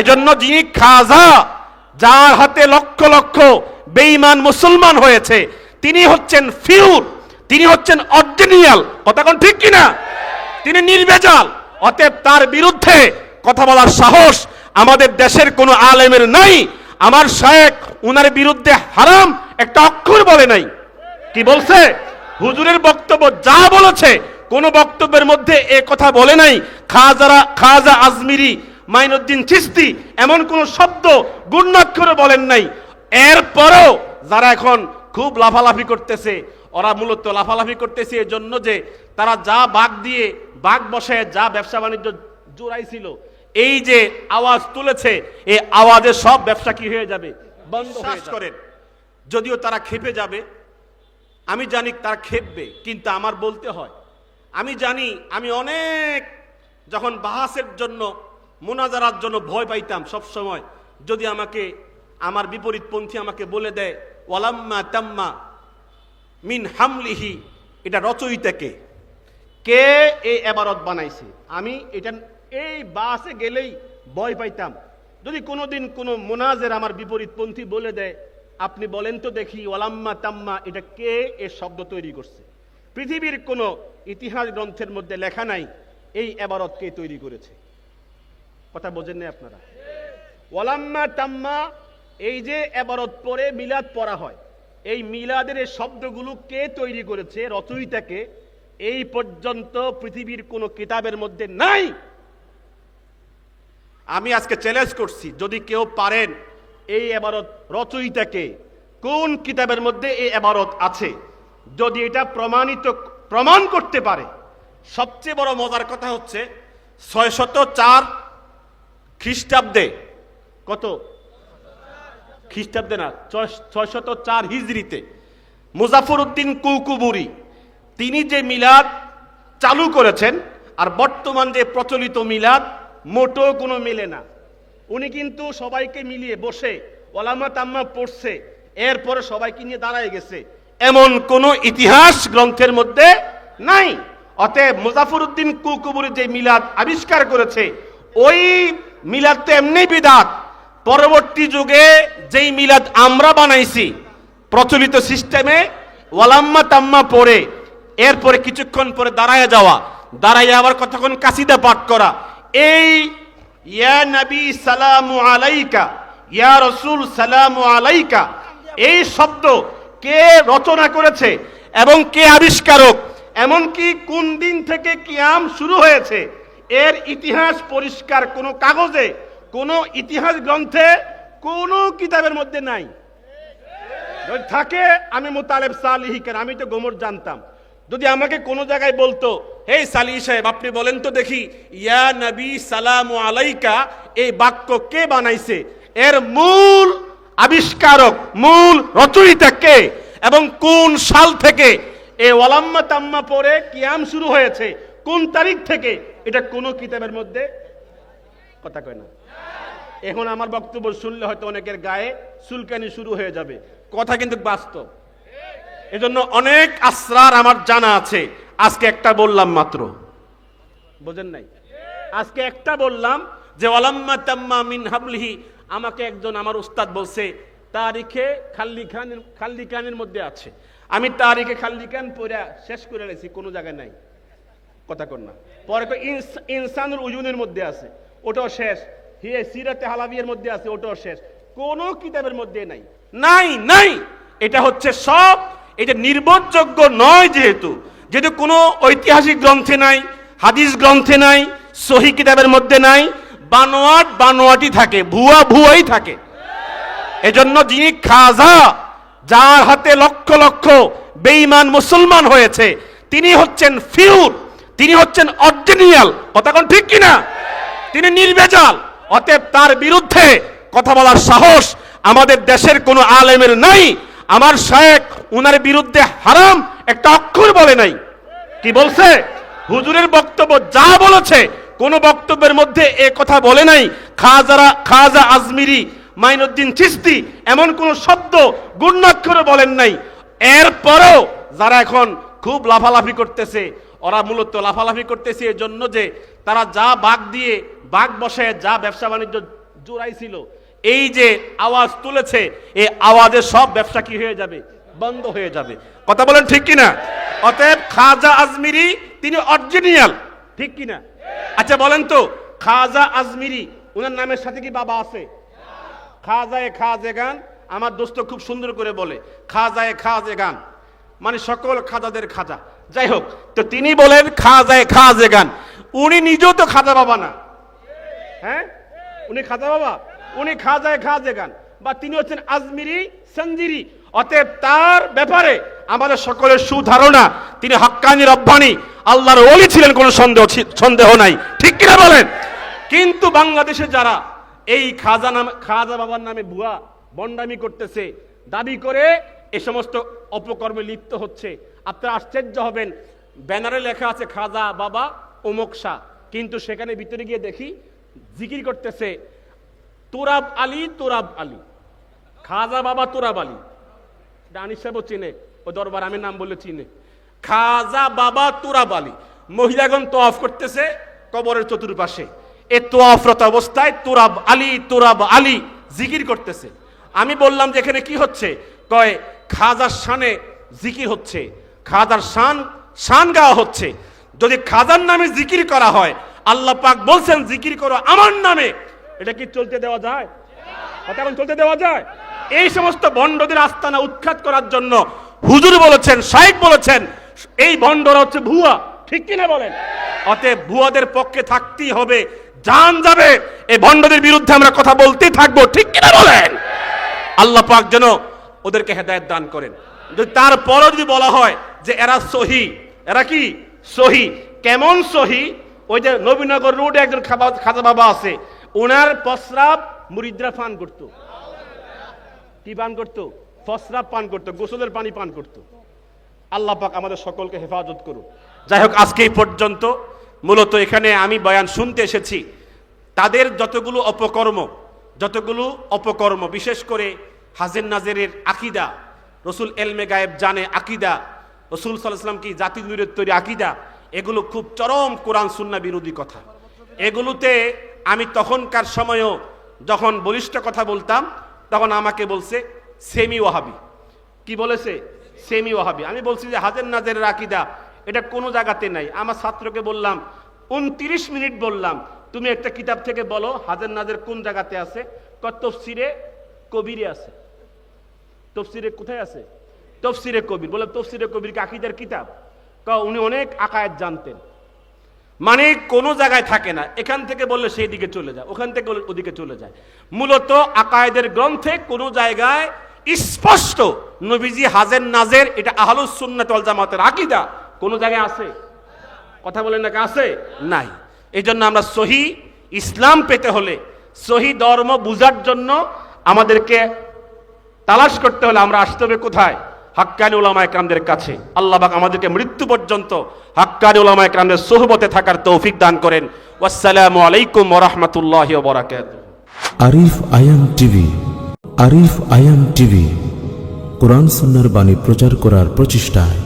এজন্য যিনি খাজা, যার হাতে লক্ষ লক্ষ বেঈমান মুসলমান হয়েছে, তিনি হচ্ছেন ফিউর, তিনি হচ্ছেন অরিজিনাল। কথা কোন ঠিক কিনা? তিনি নির্বেজাল, অতএব তার বিরুদ্ধে কথা বলার সাহস আমাদের দেশের কোনো আলেমের নাই। আমার শায়েক উনার বিরুদ্ধে হারাম একটা অক্ষর বলে নাই। কি বলছে? হুজুরের বক্তব্য যা বলেছে, কোন বক্তব্যের মধ্যে এ কথা বলে নাই। খাজারা খাজা আজমিরি মাইনুদ্দিন চিস্তি এমন কোন শব্দ গুণাক্ষরে বলেন নাই। এরপরও যারা এখন খুব লাফালাফি করতেছে ওরা মূলত লাফালাফি করতেছে এই জন্য যে তারা যা বাঘ দিয়ে বাঘ বসে যা ব্যবসা বাণিজ্য জোড়াইছিল এই যে আওয়াজ তুলেছে এই আওয়াজে সব ব্যবসা কি হয়ে যাবে? বন্ধ করেন যদিও তারা খেপে যাবে আমি জানি তারা খেপবে কিন্তু আমার বলতে হয় আমি জানি আমি অনেক যখন বাহাসের জন্য মোনাজারার জন্য ভয় পাইতাম সব সময় যদি আমাকে, আমার বিপরীতপন্থী আমাকে বলে দেয়, ওয়ালাম্মা তাম্মা মিন হামলিহি এটা রচয়িতাকে কে? এই এবারত বানাইছে? আমি এটা, এই বাসে গেলেই ভয় পাইতাম। যদি কোনোদিন কোনো মোনাজের আমার বিপরীতপন্থী বলে দেয়, আপনি বলেন তো দেখি, ওয়ালাম্মা তাম্মা এটা কে এ শব্দ তৈরি করছে? পৃথিবীর কোনো ইতিহাস গ্রন্থের মধ্যে লেখা নাই, এই এবারত কে তৈরি করেছে? কথা বোঝেন না আপনারা। ওয়ালাম্মা তাম্মা, এই যে এবারত পরে মিলাদ পড়া হয়, এই মিলাদের শব্দগুলো কে তৈরি করেছে, রচয়িতাকে, এই পর্যন্ত পৃথিবীর কোনো কিতাবের মধ্যে নাই। আমি আজকে চ্যালেঞ্জ করছি, যদি কেউ পারেন এই এবারত রচয়িতাকে, কোন কিতাবের মধ্যে এই এবারত আছে, যদি এটা প্রমাণিত, প্রমাণ করতে পারে। সবচেয়ে বড় মজার কথা হচ্ছে ছয় শত চার খ্রিস্টাব্দে, কত? খ্রিস্টাব্দে না ছয়শত চার হিজড়িতে মুজাফর উদ্দিন কুকুবুরি তিনি যে মিলাদ চালু করেছেন আর বর্তমান যে প্রচলিত মিলাদ মোটো কোনো মিলে না। উনি কিন্তু সবাইকে মিলিয়ে বসে, ওলামা তাম্মা পড়ছে, এরপরে সবাইকে নিয়ে দাঁড়ায় গেছে। এমন কোন ইতিহাস গ্রন্থের মধ্যে নাই। অতএব মুজাফর উদ্দিন কুকুবুরি যে মিলাদ আবিষ্কার করেছে, ওই মিলাদ তো এমনি বিদাত। পরবর্তী যুগে যেই মিলাদ আমরা বানাইছি, প্রচলিত সিস্টেমে ওয়ালাম্মা তাম্মা পড়ে, এরপরে কিছুক্ষণ পরে দাঁড়ায় যাওয়া দাঁড়ায় আবার কতক্ষণ কাসিদা পাঠ করা, এই, ইয়া নবী সালামু আলাইকা, ইয়া রসুল সালামু আলাইকা, এই শব্দ কে রচনা করেছে এবং কে আবিষ্কারক, এমনকি কোন দিন থেকে কিয়াম শুরু হয়েছে এর ইতিহাস পরিষ্কার, কোনো কাগজে, কোনো ইতিহাস গ্রন্থে, কোনো কিতাবের মধ্যে নাই। যদি থাকে, আমি মোতালেব সালিহি কেন আমি তো গোমর জানতাম। যদি আমাকে কোনো জায়গায় বলতো হে সালিহ সাহেব, আপনি বলেন তো দেখি, ইয়া নবী সালাম আলাইকা, এই বাক্য কে বানাইছে? এর মূল আবিষ্কারক, মূল রচয়িতা কে? এবং কোন সাল থেকে এ ওয়ালাম্মা তাম্মা পরে কিয়াম শুরু হয়েছে? কোন তারিখ থেকে? এটা কোনো কিতাবের মধ্যে কথা কয় না। এখন আমার বক্তব্য শুনলে হয়তো অনেকের গায়ে চুলকানি শুরু হয়ে যাবে। কথা কিন্তু বাস্তব। এজন্য অনেক আশ্রার আমার জানা আছে। আজকে একটা বললাম মাত্র। বোঝেন নাই? আজকে একটা বললাম যে, ওয়ালাম্মা তাম্মা মিন হাবলিহি। আমাকে একজন আমার উস্তাদ বলছে, তারিখে খাল্লি খান খাল্লি খানের মধ্যে আছে। আমি তারিখে খাল্লি খান পড়ে শেষ করে রেছি কোনো জায়গায় নাই। কথা কর না। পরে ইনসানুল উজুনের মধ্যে আছে, ওটাও শেষ। হিয়ে সিরাতে হালাবিয়ের মধ্যে আছে, ওটাও শেষ। কোন কিতাবের মধ্যে নাই। নাই নাই! এটা হচ্ছে সব, এটা নির্ভরযোগ্য নয় যেহেতু। যেহেতু কোনো ঐতিহাসিক গ্রন্থে নাই, হাদিস গ্রন্থে নাই, সহি কিতাবের মধ্যে নাই, বানোয়াট বানোয়াটি থাকে, ভুয়া ভুয়াই থাকে। এজন্য যিনি খাজা, যার হাতে লক্ষ লক্ষ বেঈমান মুসলমান হয়েছে, তিনি হচ্ছেন ফিউর। তিনি হচ্ছেন অরিজিনাল কথা কোন ঠিক কিনা? তিনি নির্বেজাল অতএব তার বিরুদ্ধে কথা বলার সাহস আমাদের দেশের কোনো আলেমের নাই। আমার শায়েক উনার বিরুদ্ধে হারাম একটা অক্ষর বলে নাই। কি বলছে? হুজুরের বক্তব্য যা বলেছে, কোন বক্তব্যের মধ্যে এ কথা বলে নাই। খাজারা, খাজা আজমিরি, মাইনুদ্দিন চিস্তি এমন কোন শব্দ গুণাক্ষরে বলেন নাই। এরপরও যারা এখন খুব লাফালাফি করতেছে ওরা মূলত লাফালাফি করতেছে এই জন্য যে তারা যা বাঘ দিয়ে বাঘ বসে যা ব্যবসা বাণিজ্য জোড়াইছিল, এই যে আওয়াজ তুলেছে, এই আওয়াজে সব ব্যবসা কি হয়ে যাবে? বন্ধ হয়ে যাবে। কথা বলেন ঠিক কিনা? অতএব খাজা আজমিরি, তিনি অরিজিনিয়াল ঠিক কিনা? আচ্ছা বলেন তো, খাজা আজমিরি ওনার নামের সাথে কি বাবা আছে? খাজায়ে খাজে গান, আমার দোস্ত খুব সুন্দর করে বলে, খাজায়ে খাজে গান। মানে সকল খাজাদের খাজা। যাই হোক, তো তিনি বলেন খাজায়ে খাজে গান। উনি নিজেও তো খাজা বাবা না। হ্যাঁ? উনি খাজা বাবা? উনি খাজায় খাজে গান। বা তিনি হচ্ছেন আজমিরি সঞ্জিরি। অতএব তার ব্যাপারে আমাদের সকলের সুধারণা, তিনি হাক্কানি রব্বানি। আল্লাহর ওলি ছিলেন, কোনো সন্দেহ সন্দেহ নাই। ঠিক কিনা বলেন? কিন্তু বাংলাদেশে যারা এই খাজা নামে, খাজা বাবার নামে ভুয়া বন্ডামি করতেছে, দাবি করে এ সমস্ত অপকর্মে লিপ্ত হচ্ছে আপনারা আশ্চর্য হবেন। ব্যানারে লেখা আছে, খাজা বাবা অমুক শাহ। কিন্তু সেখানে ভিতরে গিয়ে দেখি জিকির করতেছে, তোরাব আলী তোরাব আলী। খাজা বাবা তোরাব আলী। এটা আনিস সাহেবও চিনে, ও দরবার আমি নাম বলে চিনে। খাজা বাবা তোরাব আলী। মহিলাগণ তোয়াফ করতেছে কবরের চতুর্পাশে। এ তোয়াফরত অবস্থায় তোরাব আলী তোরাব আলী জিকির করতেছে। আমি বললাম যে এখানে কি হচ্ছে? কয়, খাজার শানে জিকির হচ্ছে। খাজার শান শান গাওয়া হচ্ছে। যদি খাজার নামে জিকির করা হয়, আল্লাহ পাক বলছেন, জিকির করো আমার নামে। এটা কি চলতে দেওয়া যায়? কথা এখন চলতে দেওয়া যায়? এই সমস্ত ভণ্ডদের আস্তানা উৎখাত করার জন্য হুজুর বলেছেন শাইখ বলেছেন, এই ভণ্ডরা হচ্ছে ভুয়া। ঠিক কিনা বলেন? অতএব ভুয়াদের পক্ষে থাকতেই হবে, জান যাবে। এই ভণ্ডদের বিরুদ্ধে আমরা কথা বলতেই থাকব। ঠিক কিনা বলেন? আল্লাহ পাক যেন ওদেরকে হেদায়েত দান করেন। যদি তারপরও যদি বলা হয় যে এরা সহি, এরা কি? সহি। কেমন সহি? ওই যে নবীনগর রোডে একজন খাজা বাবা আছে। ওনার প্রস্রাব মুরিদরা পান করতো। কি পান করতো? প্রস্রাব পান করতো, গোসলের পানি পান করতো। আল্লাহ পাক আমাদের সকলকে হেফাজত করুন। যাই হোক, আজকে এই পর্যন্ত মূলত এখানে আমি বয়ান শুনতে এসেছি। তাদের যতগুলো অপকর্ম যতগুলো অপকর্ম, বিশেষ করে হাজের নাজেরের আকিদা রসুল এলমে গায়েব জানে আকিদা। রসুল সাল্লাহাম কি জাতি নূরের তৈরি আকিদা? এগুলো খুব চরম কোরআন সুন্না বিরোধী কথা। এগুলোতে আমি তখনকার সময়ও যখন বলিষ্ঠ কথা বলতাম, তখন আমাকে বলছে, সেমি ওয়াহাবি। কি বলেছে? সেমি ওয়াহাবি। আমি বলছি যে, হাজের নাজের আকিদা, এটা কোনো জায়গাতে নাই। আমার ছাত্রকে বললাম, উনত্রিশ মিনিট বললাম, তুমি একটা কিতাব থেকে বলো, হাজের নাজের কোন জায়গাতে আছে? কত তফসিরে কবিরে আছে? তফসিরে কোথায় আছে? তফসিরে কবির। বলে তফসিরে কবির কি আকিদার কিতাব? উনি অনেক আকায়াত জানতেন। মানে কোনো জায়গায় থাকে না। এখান থেকে বললে সেই দিকে চলে যায়, ওখান থেকে ওদিকে চলে যায়। মূলত আকায়েদের গ্রন্থে কোনো জায়গায় স্পষ্ট নবীজি হাজের নাজের, এটা আহলুস সুন্নাত জামাতের আকীদা। কোন জায়গায় আছে? কথা বলেন না, আছে? নাই। এই জন্য আমরা সহি ইসলাম পেতে হলে, সহি ধর্ম বুঝার জন্য আমাদেরকে তালাশ করতে হলে আমরা আসতে হবে কোথায়? হাক্কানি ওলামা একরামদের কাছে। আল্লাহ বাক আমাদেরকে মৃত্যু পর্যন্ত হাক্কানি ওলামা একরামদের সোহবতে থাকার তৌফিক দান করেন। ওয়াসসালামু আলাইকুম ওরহমতুল্লাহ বরাকাত আরিফ আয়াম টিভি, আরিফ আয়াম টিভি, কোরআন সুন্নার বাণী প্রচার করার প্রচেষ্টায়।